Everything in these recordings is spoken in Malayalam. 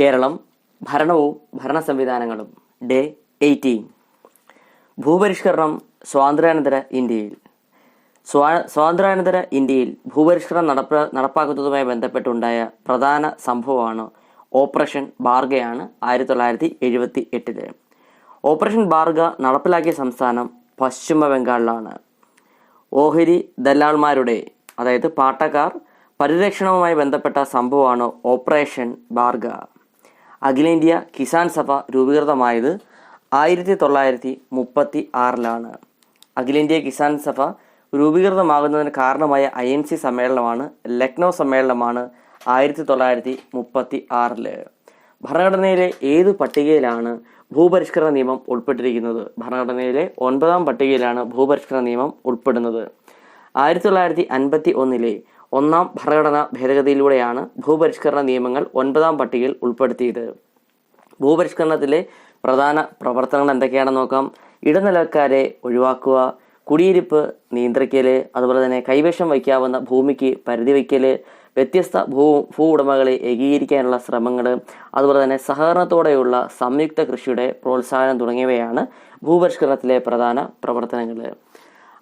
കേരളം ഭരണവും ഭരണ സംവിധാനങ്ങളും. Day eighteen. ഭൂപരിഷ്കരണം സ്വാതന്ത്ര്യാനന്തര ഇന്ത്യയിൽ. സ്വാ- സ്വാതന്ത്ര്യാനന്തര ഇന്ത്യയിൽ ഭൂപരിഷ്കരണം നടപ്പ നടപ്പാക്കുന്നതുമായി ബന്ധപ്പെട്ടുണ്ടായ പ്രധാന സംഭവമാണ് ഓപ്പറേഷൻ ബാർഗയാണ് ആയിരത്തി തൊള്ളായിരത്തി എഴുപത്തി എട്ടിൽ ഓപ്പറേഷൻ ബാർഗ നടപ്പിലാക്കിയ സംസ്ഥാനം പശ്ചിമ ബംഗാളിലാണ്. ഓഹരി ദല്ലാൾമാരുടെ അതായത് പാട്ടക്കാർ പരിരക്ഷണവുമായി ബന്ധപ്പെട്ട സംഭവമാണ് ഓപ്പറേഷൻ ബാർഗ. അഖിലേന്ത്യാ കിസാൻ സഭ രൂപീകൃതമായത് ആയിരത്തി തൊള്ളായിരത്തി മുപ്പത്തി ആറിലാണ് അഖിലേന്ത്യ കിസാൻ സഭ രൂപീകൃതമാകുന്നതിന് കാരണമായ ഐ എൻ സി സമ്മേളനമാണ് ലക്നൗ സമ്മേളനമാണ് ആയിരത്തി തൊള്ളായിരത്തി മുപ്പത്തി ആറിൽ ഭരണഘടനയിലെ ഏത് പട്ടികയിലാണ് ഭൂപരിഷ്കരണ നിയമം ഉൾപ്പെട്ടിരിക്കുന്നത്? ഭരണഘടനയിലെ ഒൻപതാം പട്ടികയിലാണ് ഭൂപരിഷ്കരണ നിയമം ഉൾപ്പെടുന്നത്. ആയിരത്തി തൊള്ളായിരത്തി അൻപത്തി ഒന്നിലെ ഒന്നാം ഭരണഘടനാ ഭേദഗതിയിലൂടെയാണ് ഭൂപരിഷ്കരണ നിയമങ്ങൾ ഒൻപതാം പട്ടികയിൽ ഉൾപ്പെടുത്തിയത്. ഭൂപരിഷ്കരണത്തിലെ പ്രധാന പ്രവർത്തനങ്ങൾ എന്തൊക്കെയാണെന്ന് നോക്കാം. ഇടനിലക്കാരെ ഒഴിവാക്കുക കുടിയിരിപ്പ് നിയന്ത്രിക്കൽ അതുപോലെ തന്നെ കൈവശം വയ്ക്കാവുന്ന ഭൂമിക്ക് പരിധി വയ്ക്കൽ വ്യത്യസ്ത ഭൂ ഭൂ ഉടമകളെ ഏകീകരിക്കാനുള്ള ശ്രമങ്ങൾ അതുപോലെ തന്നെ സഹകരണത്തോടെയുള്ള സംയുക്ത കൃഷിയുടെ പ്രോത്സാഹനം തുടങ്ങിയവയാണ് ഭൂപരിഷ്കരണത്തിലെ പ്രധാന പ്രവർത്തനങ്ങൾ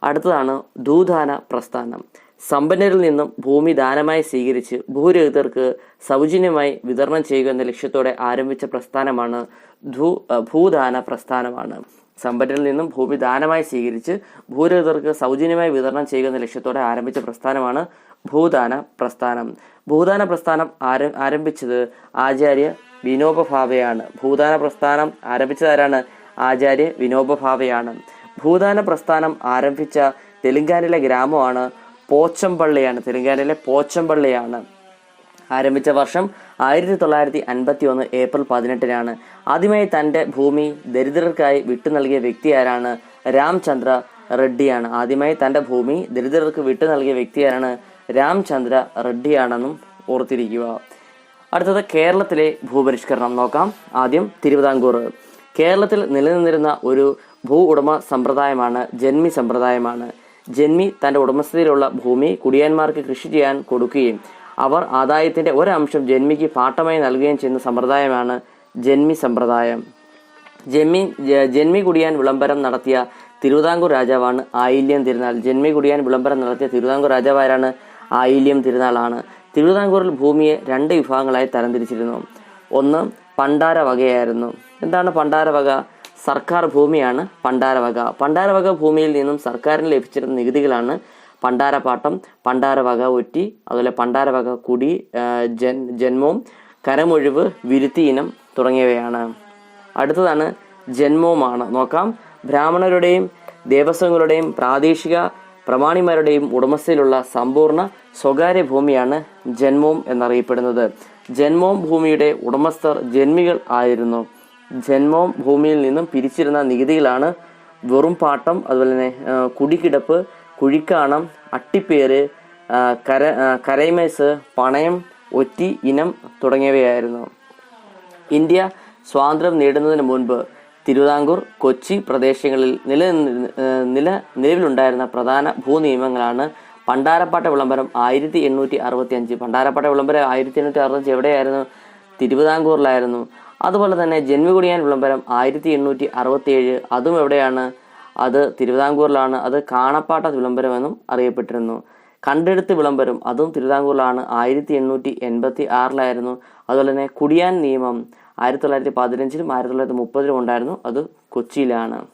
അടുത്തതാണ് ദൂധാന പ്രസ്ഥാനം. സമ്പന്നരിൽ നിന്നും ഭൂമി ദാനമായി സ്വീകരിച്ച് ഭൂരഹിതർക്ക് സൗജന്യമായി വിതരണം ചെയ്യുക എന്ന ലക്ഷ്യത്തോടെ ആരംഭിച്ച പ്രസ്ഥാനമാണ് ഭൂ ഭൂദാന പ്രസ്ഥാനമാണ്. സമ്പന്നരിൽ നിന്നും ഭൂമി ദാനമായി സ്വീകരിച്ച് ഭൂരഹിതർക്ക് സൗജന്യമായി വിതരണം ചെയ്യുക എന്ന ലക്ഷ്യത്തോടെ ആരംഭിച്ച പ്രസ്ഥാനമാണ് ഭൂദാന പ്രസ്ഥാനം. ഭൂദാന പ്രസ്ഥാനം ആര ആരംഭിച്ചത് ആചാര്യ വിനോബ ഭാവയാണ് ഭൂദാന പ്രസ്ഥാനം ആരംഭിച്ചതാരാണ് ആചാര്യ വിനോബ ഭാവയാണ് ഭൂദാന പ്രസ്ഥാനം ആരംഭിച്ച തെലുങ്കാനയിലെ ഗ്രാമമാണ് പോച്ചമ്പള്ളിയാണ് തെലുങ്കാനയിലെ പോച്ചമ്പള്ളിയാണ് ആരംഭിച്ച വർഷം ആയിരത്തി തൊള്ളായിരത്തി അൻപത്തി ഒന്ന് ഏപ്രിൽ പതിനെട്ടിനാണ്. ആദ്യമായി തന്റെ ഭൂമി ദരിദ്രർക്കായി വിട്ടു നൽകിയ വ്യക്തി ആരാണ്? രാംചന്ദ്ര റെഡ്ഡിയാണ്. ആദ്യമായി തന്റെ ഭൂമി ദരിദ്രർക്ക് വിട്ടു നൽകിയ വ്യക്തി ആരാണ്? രാംചന്ദ്ര റെഡ്ഡിയാണെന്നും ഓർത്തിരിക്കുക. അടുത്തത് കേരളത്തിലെ ഭൂപരിഷ്കരണം നോക്കാം. ആദ്യം തിരുവിതാംകൂർ. കേരളത്തിൽ നിലനിന്നിരുന്ന ഒരു ഭൂ ഉടമ സമ്പ്രദായമാണ് ജന്മി സമ്പ്രദായമാണ്. ജന്മി തന്റെ ഉടമസ്ഥതയിലുള്ള ഭൂമി കുടിയാന്മാർക്ക് കൃഷി ചെയ്യാൻ കൊടുക്കുകയും അവർ ആദായത്തിന്റെ ഒരംശം ജന്മിക്ക് പാട്ടമായി നൽകുകയും ചെയ്യുന്ന സമ്പ്രദായമാണ് ജന്മി സമ്പ്രദായം. ജന്മി ജന്മി കുടിയാൻ വിളംബരം നടത്തിയ തിരുവിതാംകൂർ രാജാവാണ് ആയില്യം തിരുനാൾ. ജന്മി കുടിയാൻ വിളംബരം നടത്തിയ തിരുവിതാംകൂർ രാജാവാരാണ് ആയില്യം തിരുനാളാണ്. തിരുവിതാംകൂറിൽ ഭൂമിയെ രണ്ട് വിഭാഗങ്ങളായി തരംതിരിച്ചിരുന്നു. ഒന്ന് പണ്ടാര വകയായിരുന്നു. എന്താണ് പണ്ടാര വക? സർക്കാർ ഭൂമിയാണ് പണ്ടാരവക പണ്ടാരവക ഭൂമിയിൽ നിന്നും സർക്കാരിന് ലഭിച്ചിരുന്ന നികുതികളാണ് പണ്ടാരപ്പാട്ടം പണ്ടാരവക ഒറ്റി അതുപോലെ പണ്ടാരവക കുടി ജൻ ജന്മവും കരമൊഴിവ് വിരുത്തി ഇനം തുടങ്ങിയവയാണ്. അടുത്തതാണ് ജന്മവുമാണ്. നോക്കാം. ബ്രാഹ്മണരുടെയും ദേവസ്വങ്ങളുടെയും പ്രാദേശിക പ്രമാണിമാരുടെയും ഉടമസ്ഥയിലുള്ള സമ്പൂർണ സ്വകാര്യ ഭൂമിയാണ് ജന്മവും എന്നറിയപ്പെടുന്നത്. ജന്മവും ഭൂമിയുടെ ഉടമസ്ഥർ ജന്മികൾ ആയിരുന്നു. ജന്മവും ഭൂമിയിൽ നിന്നും പിരിച്ചിരുന്ന നികുതികളാണ് വെറും പാട്ടം അതുപോലെ തന്നെ കുടിക്കിടപ്പ് കുഴിക്കാണം അട്ടിപ്പേര് കര കരൈമേസ് പണയം ഒറ്റി ഇനം തുടങ്ങിയവയായിരുന്നു. ഇന്ത്യ സ്വാതന്ത്ര്യം നേടുന്നതിന് മുൻപ് തിരുവിതാംകൂർ കൊച്ചി പ്രദേശങ്ങളിൽ നില നില നിലവിലുണ്ടായിരുന്ന പ്രധാന ഭൂനിയമങ്ങളാണ് പണ്ടാരപ്പാട്ട വിളംബരം ആയിരത്തി എണ്ണൂറ്റി അറുപത്തി അഞ്ച് പണ്ടാരപ്പാട്ട വിളംബരം ആയിരത്തി എണ്ണൂറ്റി അറുപത്തി എവിടെയായിരുന്നു? തിരുവിതാംകൂറിലായിരുന്നു. അതുപോലെ തന്നെ ജന്മികുടിയാൻ വിളംബരം ആയിരത്തി എണ്ണൂറ്റി അറുപത്തി ഏഴ് അതും എവിടെയാണ്? അത് തിരുവിതാംകൂറിലാണ്. അത് കാണപ്പാട്ട വിളംബരം എന്നും അറിയപ്പെട്ടിരുന്നു. കണ്ടെടുത്ത് വിളംബരം അതും തിരുവിതാംകൂറിലാണ്. ആയിരത്തി എണ്ണൂറ്റി എൺപത്തി ആറിലായിരുന്നു അതുപോലെ തന്നെ കുടിയാൻ നിയമം ആയിരത്തി തൊള്ളായിരത്തി പതിനഞ്ചിലും ആയിരത്തി തൊള്ളായിരത്തി മുപ്പതിലും ഉണ്ടായിരുന്നു. അത് കൊച്ചിയിലാണ്.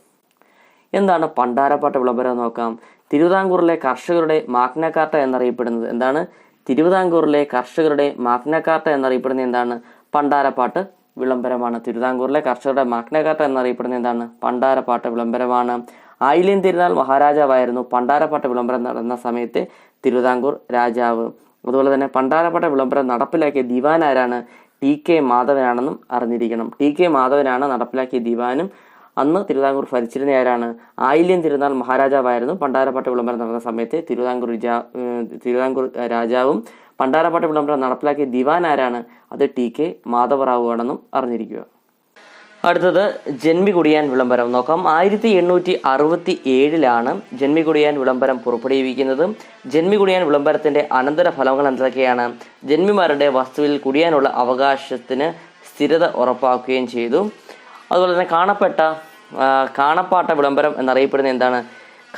എന്താണ് പണ്ടാരപ്പാട്ട വിളംബരം നോക്കാം. തിരുവിതാംകൂറിലെ കർഷകരുടെ മാഗ്നക്കാർട്ട എന്നറിയപ്പെടുന്നത് എന്താണ്? തിരുവിതാംകൂറിലെ കർഷകരുടെ മാഗ്നക്കാർട്ട എന്നറിയപ്പെടുന്നത് എന്താണ്? പണ്ടാരപ്പാട്ട് വിളംബരമാണ്. തിരുവിതാംകൂറിലെ കർഷകരുടെ മഗ്നകാട്ട എന്നറിയപ്പെടുന്ന എന്താണ്? പണ്ടാരപ്പാട്ട് വിളംബരമാണ്. ആയില്യം തിരുനാൾ മഹാരാജാവായിരുന്നു. പണ്ടാരപ്പാട്ട് വിളംബരം നടന്ന സമയത്ത് തിരുവിതാംകൂർ രാജാവ്. അതുപോലെ തന്നെ പണ്ടാരപ്പാട്ട വിളംബരം നടപ്പിലാക്കിയ ദിവാൻ ആരാണ്? ടി കെ മാധവനാണെന്നും അറിഞ്ഞിരിക്കണം. ടി കെ മാധവനാണ് നടപ്പിലാക്കിയ ദിവാനും അന്ന് തിരുവിതാംകൂർ ഭരിച്ചിരുന്ന ആരാണ്? ആയില്യം തിരുനാൾ മഹാരാജാവായിരുന്നു. പണ്ടാരപ്പാട്ട് വിളംബരം നടന്ന സമയത്ത് തിരുവിതാംകൂർ തിരുവിതാംകൂർ രാജാവും പണ്ടാരപ്പാട്ട വിളംബരം നടപ്പിലാക്കിയ ദിവാൻ ആരാണ്? അത് ടി കെ മാധവറാവു ആണെന്നും അറിഞ്ഞിരിക്കുക. അടുത്തത് ജന്മികുടിയാൻ വിളംബരം. നോക്കാം. ആയിരത്തി എണ്ണൂറ്റി അറുപത്തി ഏഴിലാണ് ജന്മികുടിയാൻ വിളംബരം പുറപ്പെടുവിക്കുന്നത്. ജന്മികുടിയാൻ വിളംബരത്തിന്റെ അനന്തര ഫലങ്ങൾ എന്തൊക്കെയാണ്? ജന്മിമാരുടെ വസ്തുവിൽ കുടിയാനുള്ള അവകാശത്തിന് സ്ഥിരത ഉറപ്പാക്കുകയും ചെയ്തു. അതുപോലെ തന്നെ കാണപ്പെട്ട കാണപ്പാട്ട വിളംബരം എന്നറിയപ്പെടുന്ന എന്താണ്?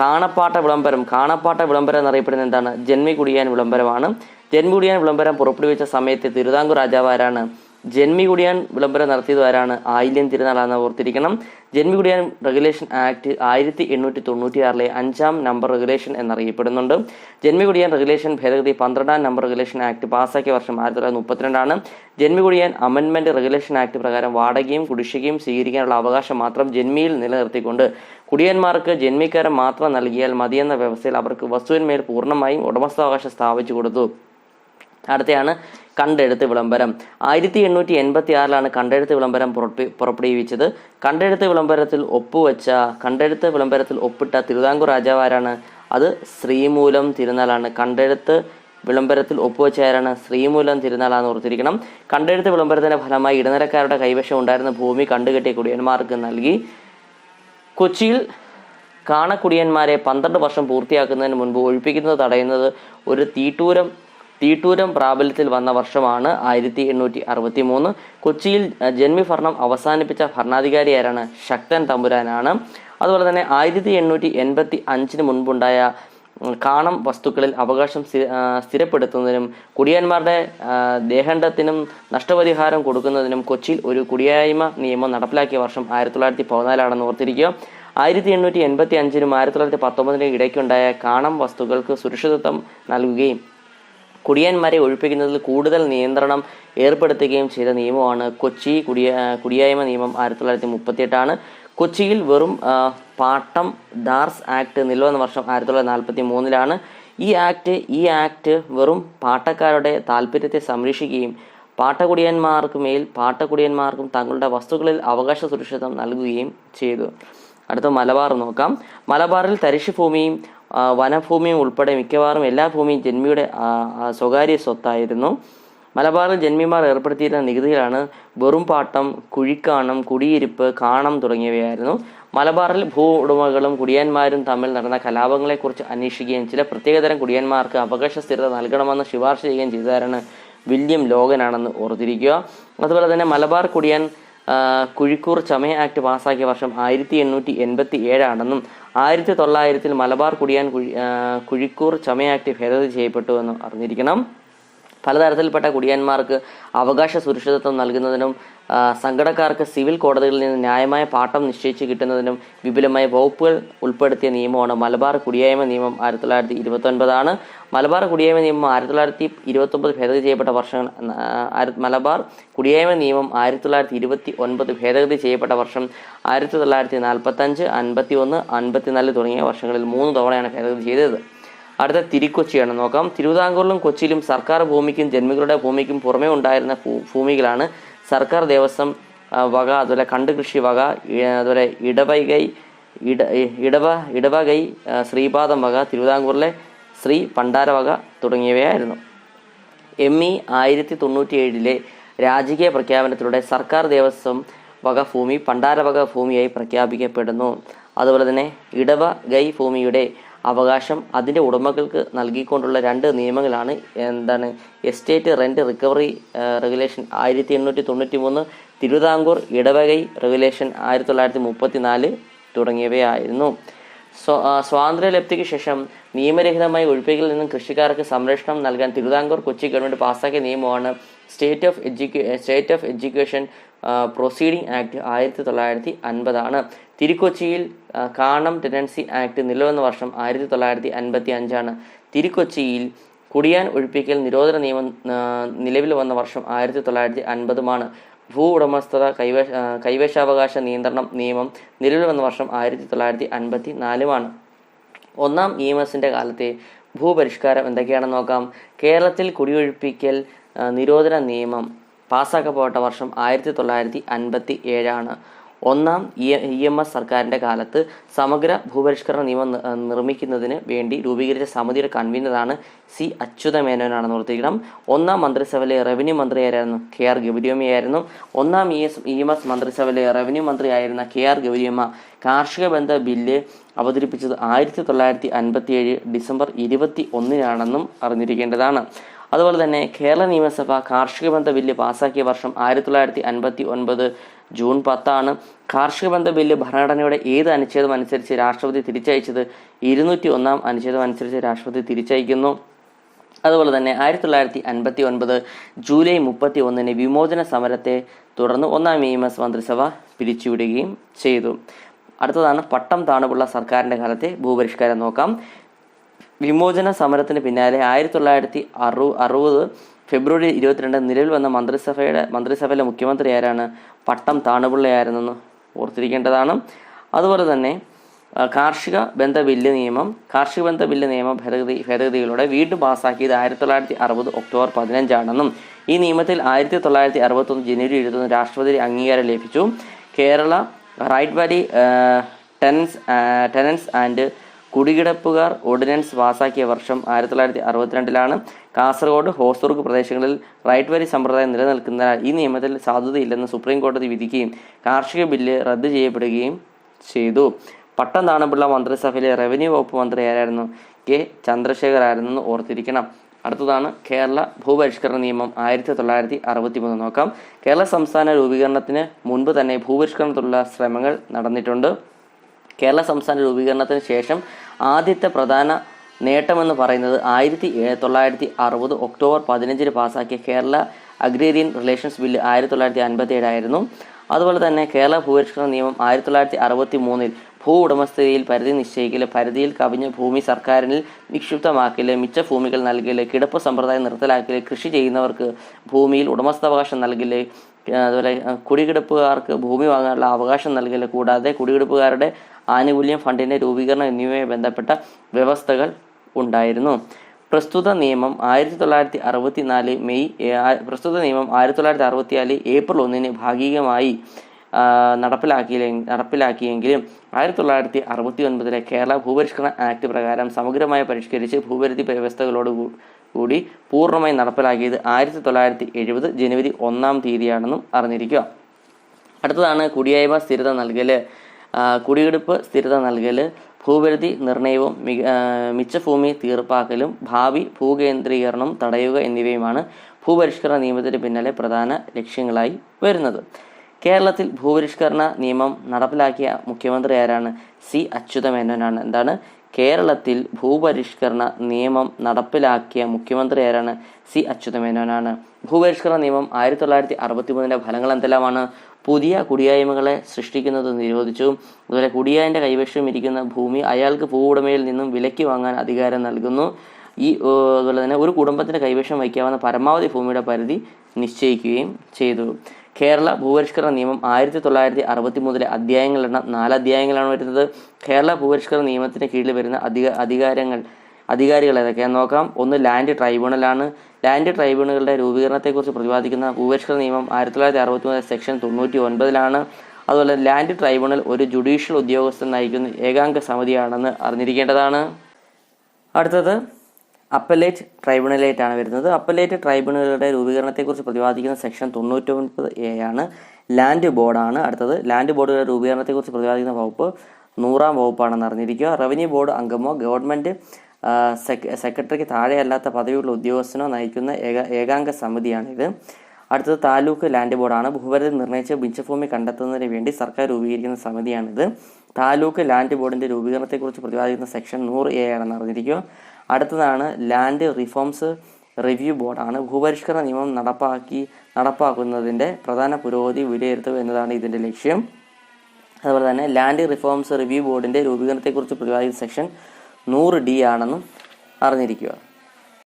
കാണപ്പാട്ട വിളംബരം. കാണപ്പാട്ട വിളംബരം എന്നറിയപ്പെടുന്ന എന്താണ്? ജന്മി കുടിയാൻ വിളംബരമാണ്. ജന്മി കുടിയാൻ വിളംബരം പുറപ്പെടുവിച്ച സമയത്ത് തിരുവിതാംകൂർ രാജാവ് ആരാണ് ജന്മി കുടിയാൻ വിളംബരം നടത്തിയത് ആരാണ്? ആയില്യം തിരുനാളാണെന്ന് ഓർത്തിരിക്കണം. ജന്മി കുടിയാൻ റെഗുലേഷൻ ആക്ട് ആയിരത്തി എണ്ണൂറ്റി തൊണ്ണൂറ്റി ആറിലെ അഞ്ചാം നമ്പർ റെഗുലേഷൻ എന്നറിയപ്പെടുന്നുണ്ട്. ജന്മി കുടിയാൻ റെഗുലേഷൻ ഭേദഗതി പന്ത്രണ്ടാം നമ്പർ റെഗുലേഷൻ ആക്ട് പാസ്സാക്കിയ വർഷം ആയിരത്തി തൊള്ളായിരത്തി മുപ്പത്തിരണ്ടാണ് ജന്മി കുടിയാൻ അമെൻമെന്റ് റെഗുലേഷൻ ആക്ട് പ്രകാരം വാടകയും കുടിശ്ശികയും സ്വീകരിക്കാനുള്ള അവകാശം മാത്രം ജന്മിയിൽ നിലനിർത്തിക്കൊണ്ട് കുടിയന്മാർക്ക് ജന്മിക്കാരം മാത്രം നൽകിയാൽ മതിയെന്ന വ്യവസ്ഥയിൽ അവർക്ക് വസ്തുവിന്മേൽ പൂർണമായും ഉടമസ്ഥാവകാശം സ്ഥാപിച്ചു കൊടുത്തു. അടുത്തയാണ് കണ്ടെഴുത്ത് വിളംബരം. ആയിരത്തി എണ്ണൂറ്റി എൺപത്തി ആറിലാണ് കണ്ടെഴുത്ത് വിളംബരം പുറപ്പെടുവിച്ചത്. കണ്ടെഴുത്ത് വിളംബരത്തിൽ ഒപ്പുവെച്ച കണ്ടെഴുത്ത് വിളംബരത്തിൽ ഒപ്പിട്ട തിരുവിതാംകൂർ രാജാവ് ആരാണ്? അത് ശ്രീമൂലം തിരുനാളാണ്. കണ്ടെഴുത്ത് വിളംബരത്തിൽ ഒപ്പുവെച്ച ആരാണ്? ശ്രീമൂലം തിരുനാളാന്ന് ഓർത്തിരിക്കണം. കണ്ടെഴുത്ത് വിളംബരത്തിന്റെ ഫലമായി ഇടനിലക്കാരുടെ കൈവശം ഉണ്ടായിരുന്ന ഭൂമി കണ്ടുകെട്ടിയ കുടിയന്മാർക്ക് നൽകി. കൊച്ചിയിൽ കാണക്കുടിയന്മാരെ പന്ത്രണ്ട് വർഷം പൂർത്തിയാക്കുന്നതിന് മുൻപ് ഒഴിപ്പിക്കുന്നത് തടയുന്നത് ഒരു തീട്ടൂരം തീട്ടൂരം പ്രാബല്യത്തിൽ വന്ന വർഷമാണ് ആയിരത്തി എണ്ണൂറ്റി അറുപത്തി മൂന്ന് കൊച്ചിയിൽ ജന്മിഭരണം അവസാനിപ്പിച്ച ഭരണാധികാരി ആരാണ് ശക്തൻ തമ്പുരാനാണ്. അതുപോലെ തന്നെ ആയിരത്തി എണ്ണൂറ്റി എൺപത്തി അഞ്ചിന് മുൻപുണ്ടായ കാണം വസ്തുക്കളിൽ അവകാശം സ്ഥിരപ്പെടുത്തുന്നതിനും കുടിയന്മാരുടെ ദേഹണ്ഡത്തിനും നഷ്ടപരിഹാരം കൊടുക്കുന്നതിനും കൊച്ചിയിൽ ഒരു കുടിയായ്മ നിയമം നടപ്പിലാക്കിയ വർഷം ആയിരത്തി തൊള്ളായിരത്തി പതിനാലാണെന്ന് ഓർത്തിരിക്കുക. ആയിരത്തി എണ്ണൂറ്റി എൺപത്തി അഞ്ചിനും ആയിരത്തി തൊള്ളായിരത്തി പത്തൊമ്പതിനും ഇടയ്ക്കുണ്ടായ കാണം വസ്തുക്കൾക്ക് സുരക്ഷിതത്വം നൽകുകയും കുടിയന്മാരെ ഒഴിപ്പിക്കുന്നതിൽ കൂടുതൽ നിയന്ത്രണം ഏർപ്പെടുത്തുകയും ചെയ്ത നിയമമാണ് കൊച്ചി കുടിയ കുടിയായ്മ നിയമം ആയിരത്തി തൊള്ളായിരത്തി മുപ്പത്തിയെട്ടാണ്. കൊച്ചിയിൽ വെറും പാട്ടം ദാർസ് ആക്ട് നിലവന്ന വർഷം ആയിരത്തി തൊള്ളായിരത്തി നാൽപ്പത്തി മൂന്നിലാണ് ഈ ആക്ട് ഈ ആക്ട് വെറും പാട്ടക്കാരുടെ താല്പര്യത്തെ സംരക്ഷിക്കുകയും പാട്ടകുടിയന്മാർക്ക് മേൽ പാട്ടകുടിയന്മാർക്കും തങ്ങളുടെ വസ്തുക്കളിൽ അവകാശ സുരക്ഷിതം നൽകുകയും ചെയ്തു. അടുത്ത മലബാർ നോക്കാം. മലബാറിൽ തരിശു ഭൂമിയും ആ, വനഭൂമിയും ഉൾപ്പെടെ മിക്കവാറും എല്ലാ ഭൂമിയും ജന്മിയുടെ സ്വകാര്യ സ്വത്തായിരുന്നു. മലബാറിൽ ജന്മിമാർ ഏർപ്പെടുത്തിയിരുന്ന നികുതികളാണ് വെറും പാട്ടം കുഴിക്കാണം കുടിയിരിപ്പ് കാണം തുടങ്ങിയവയായിരുന്നു. മലബാറിൽ ഭൂ ഉടമകളും കുടിയന്മാരും തമ്മിൽ നടന്ന കലാപങ്ങളെക്കുറിച്ച് അന്വേഷിക്കുകയും ചില പ്രത്യേകതരം കുടിയന്മാർക്ക് അവകാശ സ്ഥിരത നൽകണമെന്ന് ശുപാർശ ചെയ്യുകയും ചെയ്തതാരാണ് വില്യം ലോഗനാണെന്ന് ഓർത്തിരിക്കുക. അതുപോലെ തന്നെ മലബാർ കുടിയൻ കുഴിക്കൂർ ചമയ ആക്ട് പാസ്സാക്കിയ വർഷം ആയിരത്തി എണ്ണൂറ്റി എൺപത്തി ഏഴാണെന്നും ആയിരത്തി തൊള്ളായിരത്തിൽ മലബാർ കുടിയാൻ കുഴി കുഴിക്കൂർ ചമയ ആക്ട് ഭേദഗതി ചെയ്യപ്പെട്ടു എന്നും അറിഞ്ഞിരിക്കണം. പലതരത്തിൽപ്പെട്ട കുടിയാന്മാർക്ക് അവകാശ സുരക്ഷിതത്വം നൽകുന്നതിനും സങ്കടക്കാർക്ക് സിവിൽ കോടതികളിൽ നിന്ന് ന്യായമായ പാട്ടം നിശ്ചയിച്ച് കിട്ടുന്നതിനും വിപുലമായ വകുപ്പുകൾ ഉൾപ്പെടുത്തിയ നിയമമാണ് മലബാർ കുടിയായ്മ നിയമം ആയിരത്തി തൊള്ളായിരത്തി ഇരുപത്തൊൻപതാണ് മലബാർ കുടിയേമ നിയമം ആയിരത്തി തൊള്ളായിരത്തി ഇരുപത്തൊമ്പത് ഭേദഗതി ചെയ്യപ്പെട്ട വർഷം മലബാർ കുടിയേമ നിയമം ആയിരത്തി തൊള്ളായിരത്തി ഇരുപത്തി ഒൻപത് ഭേദഗതി ചെയ്യപ്പെട്ട വർഷം ആയിരത്തി തൊള്ളായിരത്തി നാൽപ്പത്തഞ്ച് അൻപത്തി ഒന്ന് അൻപത്തിനാല് തുടങ്ങിയ വർഷങ്ങളിൽ മൂന്ന് തവണയാണ് ഭേദഗതി ചെയ്തത്. അടുത്ത തിരുക്കൊച്ചിയാണ് നോക്കാം. തിരുവിതാംകൂറിലും കൊച്ചിയിലും സർക്കാർ ഭൂമിക്കും ജന്മികളുടെ ഭൂമിക്കും പുറമേ ഉണ്ടായിരുന്ന ഭൂമികളാണ് സർക്കാർ ദേവസ്വം വക അതുപോലെ കണ്ട് കൃഷി വക അതുപോലെ ഇടവൈകൈ ഇട ഇടവ ഇടവകൈ ശ്രീപാദം വക തിരുവിതാംകൂറിലെ ശ്രീ പണ്ടാരവക തുടങ്ങിയവയായിരുന്നു. എം ഇ ആയിരത്തി തൊണ്ണൂറ്റി ഏഴിലെ രാജകീയ പ്രഖ്യാപനത്തിലൂടെ സർക്കാർ ദേവസ്വം വക ഭൂമി പണ്ടാരവക ഭൂമിയായി പ്രഖ്യാപിക്കപ്പെടുന്നു. അതുപോലെ തന്നെ ഇടവ ഗൈ ഭൂമിയുടെ അവകാശം അതിന്റെ ഉടമകൾക്ക് നൽകിക്കൊണ്ടുള്ള രണ്ട് നിയമങ്ങളാണ് എന്താണ് എസ്റ്റേറ്റ് റെന്റ് റിക്കവറി റെഗുലേഷൻ ആയിരത്തി എണ്ണൂറ്റി തൊണ്ണൂറ്റി മൂന്ന് തിരുവിതാംകൂർ ഇടവകൈ റെഗുലേഷൻ ആയിരത്തി തൊള്ളായിരത്തി മുപ്പത്തി നാല് തുടങ്ങിയവയായിരുന്നു. സ്വാതന്ത്ര്യലബ്ധിക്ക് ശേഷം നിയമരഹിതമായി ഒഴിപ്പിക്കൽ നിന്നും കൃഷിക്കാർക്ക് സംരക്ഷണം നൽകാൻ തിരുവിതാംകൂർ കൊച്ചി ഗവൺമെന്റ് പാസ്സാക്കിയ നിയമമാണ് state of educa state of education proceeding act ആയിരത്തി തൊള്ളായിരത്തി അൻപതാണ് തിരുക്കൊച്ചിയിൽ കാണം ടെനൻസി ആക്ട് നിലവന്ന വർഷം ആയിരത്തി തൊള്ളായിരത്തി അൻപത്തി അഞ്ചാണ് തിരുക്കൊച്ചിയിൽ കുടിയാൻ ഒഴിപ്പിക്കൽ നിരോധന നിയമം നിലവിൽ വന്ന വർഷം ആയിരത്തി തൊള്ളായിരത്തി അൻപതുമാണ് ഭൂ ഉടമസ്ഥത കൈവശ കൈവശാവകാശ നിയന്ത്രണം നിയമം നിലവിൽ വന്ന വർഷം ആയിരത്തി തൊള്ളായിരത്തി അൻപത്തി നാലുമാണ് ഒന്നാം ഇ എം എസിന്റെ കാലത്തെ ഭൂപരിഷ്കാരം എന്തൊക്കെയാണെന്ന് നോക്കാം. കേരളത്തിൽ കുടിയൊഴിപ്പിക്കൽ നിരോധന നിയമം പാസ്സാക്കപ്പെട്ട വർഷം ആയിരത്തി തൊള്ളായിരത്തി അൻപത്തി ഏഴാണ് ഒന്നാം ഇ എം എസ് സർക്കാരിന്റെ കാലത്ത് സമഗ്ര ഭൂപരിഷ്കരണ നിയമം നിർമ്മിക്കുന്നതിന് വേണ്ടി രൂപീകരിച്ച സമിതിയുടെ കൺവീനറാണ് സി അച്യുത മേനോനാണെന്ന് ഓർത്തിരിക്കണം ഒന്നാം മന്ത്രിസഭയിലെ റവന്യൂ മന്ത്രിയായിരുന്നു കെ ആർ ഗൗരിയമ്മയായിരുന്നു ഒന്നാം E S E M S മന്ത്രിസഭയിലെ റവന്യൂ മന്ത്രിയായിരുന്ന കെ ആർ ഗൗരിയമ്മ കാർഷിക ബന്ധ ബില്ല് അവതരിപ്പിച്ചത് ആയിരത്തി തൊള്ളായിരത്തി അൻപത്തി ഏഴ് ഡിസംബർ ഇരുപത്തി ഒന്നിനാണെന്നും അറിഞ്ഞിരിക്കേണ്ടതാണ്. അതുപോലെ തന്നെ കേരള നിയമസഭ കാർഷിക ബന്ധ ബില്ല് പാസാക്കിയ വർഷം ആയിരത്തി തൊള്ളായിരത്തി അൻപത്തി ഒൻപത് ജൂൺ പത്താണ്. കാർഷിക ബന്ധ ബില്ല് ഭരണഘടനയുടെ ഏത് അനുച്ഛേദം അനുസരിച്ച് രാഷ്ട്രപതി തിരിച്ചയച്ചത്? ഇരുന്നൂറ്റി ഒന്നാം അനുച്ഛേദം അനുസരിച്ച് രാഷ്ട്രപതി തിരിച്ചയക്കുന്നു. അതുപോലെ തന്നെ ആയിരത്തി തൊള്ളായിരത്തി അൻപത്തി ഒൻപത് ജൂലൈ മുപ്പത്തി ഒന്നിന് വിമോചന സമരത്തെ തുടർന്ന് ഒന്നാം ഇ എം എസ് മന്ത്രിസഭ പിരിച്ചുവിടുകയും ചെയ്തു. അടുത്തതാണ് പട്ടം താണുപുള്ള സർക്കാരിന്റെ കാലത്തെ ഭൂപരിഷ്കാരം നോക്കാം. വിമോചന സമരത്തിന് പിന്നാലെ ആയിരത്തി തൊള്ളായിരത്തി അറു അറുപത് ഫെബ്രുവരി ഇരുപത്തിരണ്ട് നിലവിൽ വന്ന മന്ത്രിസഭയുടെ മന്ത്രിസഭയിലെ മുഖ്യമന്ത്രി ആരാണ്? പട്ടം താണുപിള്ളയായിരുന്നെന്ന് ഓർത്തിരിക്കേണ്ടതാണ്. അതുപോലെ തന്നെ കാർഷിക ബന്ധ ബില്ല് നിയമം കാർഷിക ബന്ധ ബില്ല് നിയമ ഭേദഗതി ഭേദഗതികളോടെ വീണ്ടും പാസ്സാക്കിയത് ആയിരത്തി തൊള്ളായിരത്തി അറുപത് ഒക്ടോബർ പതിനഞ്ചാണെന്നും ഈ നിയമത്തിൽ ആയിരത്തി തൊള്ളായിരത്തി അറുപത്തൊന്ന് ജനുവരി ഇരുപത്തൊന്ന് രാഷ്ട്രപതി അംഗീകാരം ലഭിച്ചു. Kerala right valley tenants tenants and കുടികിടപ്പുകാർ ordinance പാസാക്കിയ വർഷം ആയിരത്തി തൊള്ളായിരത്തി അറുപത്തിരണ്ടിലാണ് കാസർഗോഡ് ഹോസ്ദുർഗ് പ്രദേശങ്ങളിൽ റൈറ്റ് വരി സമ്പ്രദായം നിലനിൽക്കുന്നതിനാൽ ഈ നിയമത്തിൽ സാധുതയില്ലെന്ന് സുപ്രീം കോടതി വിധിക്കുകയും കാർഷിക ബില്ല് റദ്ദ് ചെയ്യപ്പെടുകയും ചെയ്തു. പട്ടം താണപിള്ള മന്ത്രിസഭയിലെ റവന്യൂ വകുപ്പ് മന്ത്രി ആരായിരുന്നു? കെ. ചന്ദ്രശേഖർ ആയിരുന്നെന്ന് ഓർത്തിരിക്കണം. അടുത്തതാണ് കേരള ഭൂപരിഷ്കരണ നിയമം ആയിരത്തി തൊള്ളായിരത്തി അറുപത്തി മൂന്ന് നോക്കാം. കേരള സംസ്ഥാന രൂപീകരണത്തിന് മുൻപ് തന്നെ ഭൂപരിഷ്കരണത്തിലുള്ള ശ്രമങ്ങൾ നടന്നിട്ടുണ്ട്. കേരള സംസ്ഥാന രൂപീകരണത്തിന് ശേഷം ആദ്യത്തെ പ്രധാന നേട്ടമെന്ന് പറയുന്നത് ആയിരത്തി തൊള്ളായിരത്തി അറുപത് ഒക്ടോബർ പതിനഞ്ചിന് പാസാക്കിയ കേരള അഗ്രേരിയൻ റിലേഷൻസ് ബില്ല് ആയിരത്തി തൊള്ളായിരത്തി അൻപത്തി ഏഴായിരുന്നു അതുപോലെ തന്നെ കേരള ഭൂപരിഷ്കരണ നിയമം ആയിരത്തി തൊള്ളായിരത്തി അറുപത്തി മൂന്നിൽ ഭൂ ഉടമസ്ഥതയിൽ പരിധി നിശ്ചയിക്കൽ പരിധിയിൽ കവിഞ്ഞ ഭൂമി സർക്കാരിനിൽ നിക്ഷിപ്തമാക്കൽ മിച്ച ഭൂമികൾ നൽകൽ കിടപ്പ് സമ്പ്രദായം നിർത്തലാക്കൽ കൃഷി ചെയ്യുന്നവർക്ക് ഭൂമിയിൽ ഉടമസ്ഥാവകാശം നൽകൽ അതുപോലെ കുടികിടപ്പുകാർക്ക് ഭൂമി വാങ്ങാനുള്ള അവകാശം നൽകൽ കൂടാതെ കുടികിടപ്പുകാരുടെ ആനുകൂല്യം ഫണ്ടിന്റെ രൂപീകരണം എന്നിവയുമായി ബന്ധപ്പെട്ട വ്യവസ്ഥകൾ ഉണ്ടായിരുന്നു. പ്രസ്തുത നിയമം ആയിരത്തി തൊള്ളായിരത്തി അറുപത്തി നാല് മെയ് പ്രസ്തുത നിയമം ആയിരത്തി തൊള്ളായിരത്തി അറുപത്തിനാല് ഏപ്രിൽ ഒന്നിന് ഭാഗികമായി നടപ്പിലാക്കിയ നടപ്പിലാക്കിയെങ്കിലും ആയിരത്തി തൊള്ളായിരത്തി അറുപത്തി ഒൻപതിലെ കേരള ഭൂപരിഷ്കരണ ആക്ട് പ്രകാരം സമഗ്രമായി പരിഷ്കരിച്ച് ഭൂപരിധി വ്യവസ്ഥകളോട് കൂടി പൂർണമായി നടപ്പിലാക്കിയത് ആയിരത്തി തൊള്ളായിരത്തി എഴുപത് ജനുവരി ഒന്നാം തീയതിയാണെന്നും അറിഞ്ഞിരിക്കുക. അടുത്തതാണ് കുടിയായ്മ സ്ഥിരത നൽകൽ. കുടിയെടുപ്പ് സ്ഥിരത നൽകൽ ഭൂപരിധി നിർണയവും മിക ആ, മിച്ച ഭൂമി തീർപ്പാക്കലും ഭാവി ഭൂകേന്ദ്രീകരണം തടയുക എന്നിവയുമാണ് ഭൂപരിഷ്കരണ നിയമത്തിന് പിന്നാലെ പ്രധാന ലക്ഷ്യങ്ങളായി വരുന്നത്. കേരളത്തിൽ ഭൂപരിഷ്കരണ നിയമം നടപ്പിലാക്കിയ മുഖ്യമന്ത്രി ആരാണ്? സി. അച്യുതമേനോനാണ്. എന്താണ്? കേരളത്തിൽ ഭൂപരിഷ്കരണ നിയമം നടപ്പിലാക്കിയ മുഖ്യമന്ത്രി ആരാണ്? സി. അച്യുതമേനോനാണ്. ഭൂപരിഷ്കരണ നിയമം ആയിരത്തി തൊള്ളായിരത്തി അറുപത്തി മൂന്നിന്റെ ഫലങ്ങൾ എന്തെല്ലാമാണ്? പുതിയ കുടിയായ്മകളെ സൃഷ്ടിക്കുന്നത് നിരോധിച്ചു. അതുപോലെ കുടിയായന്റെ കൈവശം ഇരിക്കുന്ന ഭൂമി അയാൾക്ക് ഭൂവുടമയിൽ നിന്നും വിലയ്ക്ക് വാങ്ങാൻ അധികാരം നൽകുന്നു. ഈ അതുപോലെ തന്നെ ഒരു കുടുംബത്തിന്റെ കൈവശം വയ്ക്കാവുന്ന പരമാവധി ഭൂമിയുടെ പരിധി നിശ്ചയിക്കുകയും ചെയ്തു. കേരള ഭൂപരിഷ്കരണ നിയമം ആയിരത്തി തൊള്ളായിരത്തി അറുപത്തി മൂന്നിലെ അധ്യായങ്ങളെണ്ണം നാല് അധ്യായങ്ങളാണ് വരുന്നത്. കേരള ഭൂപരിഷ്കരണ നിയമത്തിന് കീഴിൽ വരുന്ന അധിക അധികാരങ്ങൾ അധികാരികൾ ഏതൊക്കെയാന്ന് നോക്കാം. ഒന്ന് ലാൻഡ് ട്രൈബ്യൂണലാണ് ലാൻഡ് ട്രൈബ്യൂണലുകളുടെ രൂപീകരണത്തെക്കുറിച്ച് പ്രതിപാദിക്കുന്ന ഭൂപരിഷ്കരണ നിയമം ആയിരത്തി തൊള്ളായിരത്തി അറുപത്തി മൂന്ന് സെക്ഷൻ തൊണ്ണൂറ്റി ഒൻപതിലാണ് അതുപോലെ ലാൻഡ് ട്രൈബ്യൂണൽ ഒരു ജുഡീഷ്യൽ ഉദ്യോഗസ്ഥൻ നയിക്കുന്ന ഏകാംഗ സമിതിയാണെന്ന് അറിഞ്ഞിരിക്കേണ്ടതാണ്. അടുത്തത് അപ്പലേറ്റ് ട്രൈബ്യൂണലേറ്റ് ആണ് വരുന്നത്. അപ്പലേറ്റ് ട്രൈബ്യൂണലുകളുടെ രൂപീകരണത്തെക്കുറിച്ച് പ്രതിപാദിക്കുന്ന സെക്ഷൻ തൊണ്ണൂറ്റൊൻപത് എ ആണ്. ലാൻഡ് ബോർഡാണ് അടുത്തത് ലാൻഡ് ബോർഡുകളുടെ രൂപീകരണത്തെക്കുറിച്ച് പ്രതിപാദിക്കുന്ന വകുപ്പ് നൂറാം വകുപ്പാണെന്ന് അറിഞ്ഞിരിക്കുക. റവന്യൂ ബോർഡ് അംഗമോ സെക്ര- സെക്രട്ടറിക്ക് താഴെയല്ലാത്ത പദവിയുള്ള ഉദ്യോഗസ്ഥനോ നയിക്കുന്ന ഏക ഏകാംഗ സമിതിയാണിത്. അടുത്തത് താലൂക്ക് ലാൻഡ് ബോർഡാണ്. ഭൂപരിധി നിർണയിച്ച് മിച്ചഭൂമി കണ്ടെത്തുന്നതിന് വേണ്ടി സർക്കാർ രൂപീകരിക്കുന്ന സമിതിയാണിത്. താലൂക്ക് ലാൻഡ് ബോർഡിന്റെ രൂപീകരണത്തെക്കുറിച്ച് പ്രതിപാദിക്കുന്ന സെക്ഷൻ നൂറ് എ ആണെന്ന് അറിഞ്ഞിരിക്കുക അടുത്തതാണ് ലാൻഡ് റിഫോംസ് റിവ്യൂ ബോർഡാണ്. ഭൂപരിഷ്കരണ നിയമം നടപ്പാക്കി നടപ്പാക്കുന്നതിന്റെ പ്രധാന പുരോഗതി വിലയിരുത്തുക എന്നതാണ് ഇതിന്റെ ലക്ഷ്യം. അതുപോലെ തന്നെ ലാൻഡ് റിഫോംസ് റിവ്യൂ ബോർഡിന്റെ രൂപീകരണത്തെക്കുറിച്ച് പ്രതിപാദിക്കുന്ന സെക്ഷൻ നൂറ് ഡി ആണെന്നും അറിഞ്ഞിരിക്കുക